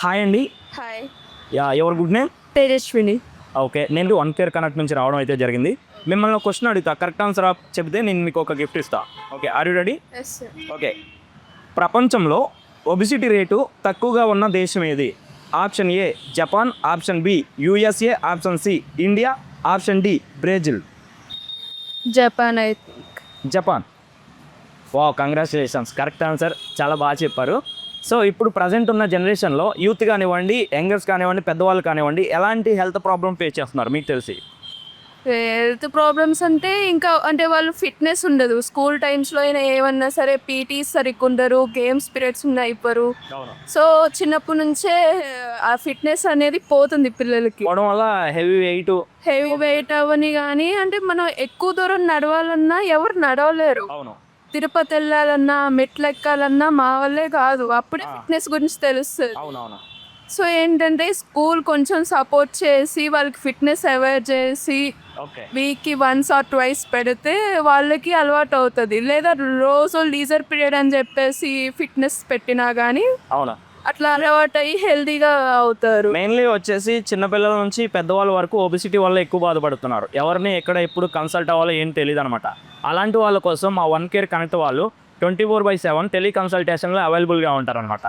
Hi అండి. Hi ya ఎవరు good name? Tejaswini. Okay నేను వన్ కేర్ కనెక్ట్ నుంచి రావడం అయితే జరిగింది. మిమ్మల్ని క్వశ్చన్ అడుగుతా కరెక్ట్ ఆన్సర్ చెప్తే నేను మీకు ఒక గిఫ్ట్ ఇస్తా. Okay are you ready okay. ప్రపంచంలో ఒబిసిటీ రేటు తక్కువగా ఉన్న దేశం ఏది? Option A Japan option B USA option C India option D Brazil Japan I Japan వా కంగ్రాచులేషన్స్ కరెక్ట్ ఆన్సర్ చాలా బాగా చెప్పారు. సో ఇప్పుడు ప్రజెంట్ ఉన్న జనరేషన్లో యూత్ కానివ్వండి యంగర్స్ కానివ్వండి పెద్దవాళ్ళు కానివ్వండి ఎలాంటి హెల్త్ ప్రాబ్లమ్ ఫేస్ చేస్తున్నారు? మీకు తెలిసి? హెల్త్ ప్రాబ్లమ్స్ అంటే ఇంకా అంటే వాళ్ళు ఫిట్నెస్ ఉండదు. స్కూల్ టైమ్స్లో అయినా ఏమన్నా సరే పీటీస్ సరిగ్గా ఉండరు గేమ్స్ పీరియడ్స్ ఉన్న అయిపోరు. అవును. సో చిన్నప్పటి నుంచే ఆ ఫిట్నెస్ అనేది పోతుంది పిల్లలకి. వల్ల హెవీ వెయిట్ హెవీ వెయిట్ అవని కానీ అంటే మనం ఎక్కువ దూరం నడవాలన్నా ఎవరు నడవలేరు. అవును. తిరుపతి వెళ్ళాలన్నా మెట్లు ఎక్కాలన్నా మా వల్లే కాదు. అప్పుడే. ఫిట్నెస్ గురించి తెలుస్తుంది. అవునవును. సో ఏంటంటే స్కూల్ కొంచెం సపోర్ట్ చేసి వాళ్ళకి ఫిట్నెస్ అవేర్ చేసి వీక్కి వన్స్ ఆర్ ట్వైస్ పెడితే వాళ్ళకి అలవాటు అవుతుంది. లేదా రోజు లీజర్ పీరియడ్ అని చెప్పేసి ఫిట్నెస్ పెట్టినా కానీ అవునా? అట్లా అలవాటు అయ్యి హెల్దీగా అవుతారు. మెయిన్లీ వచ్చేసి చిన్నపిల్లల నుంచి పెద్దవాళ్ళ వరకు ఒబిసిటీ వల్ల ఎక్కువ బాధపడుతున్నారు. ఎవరిని ఎక్కడ ఎప్పుడు కన్సల్ట్ అవ్వాలో ఏం తెలియదు అనమాట అలాంటి వాళ్ళ కోసం మా వన్ కేర్ కనెక్ట్ వాళ్ళు ట్వంటీ ఫోర్ బై సెవెన్ టెలికన్సల్టేషన్లో అవైలబుల్గా ఉంటారనమాట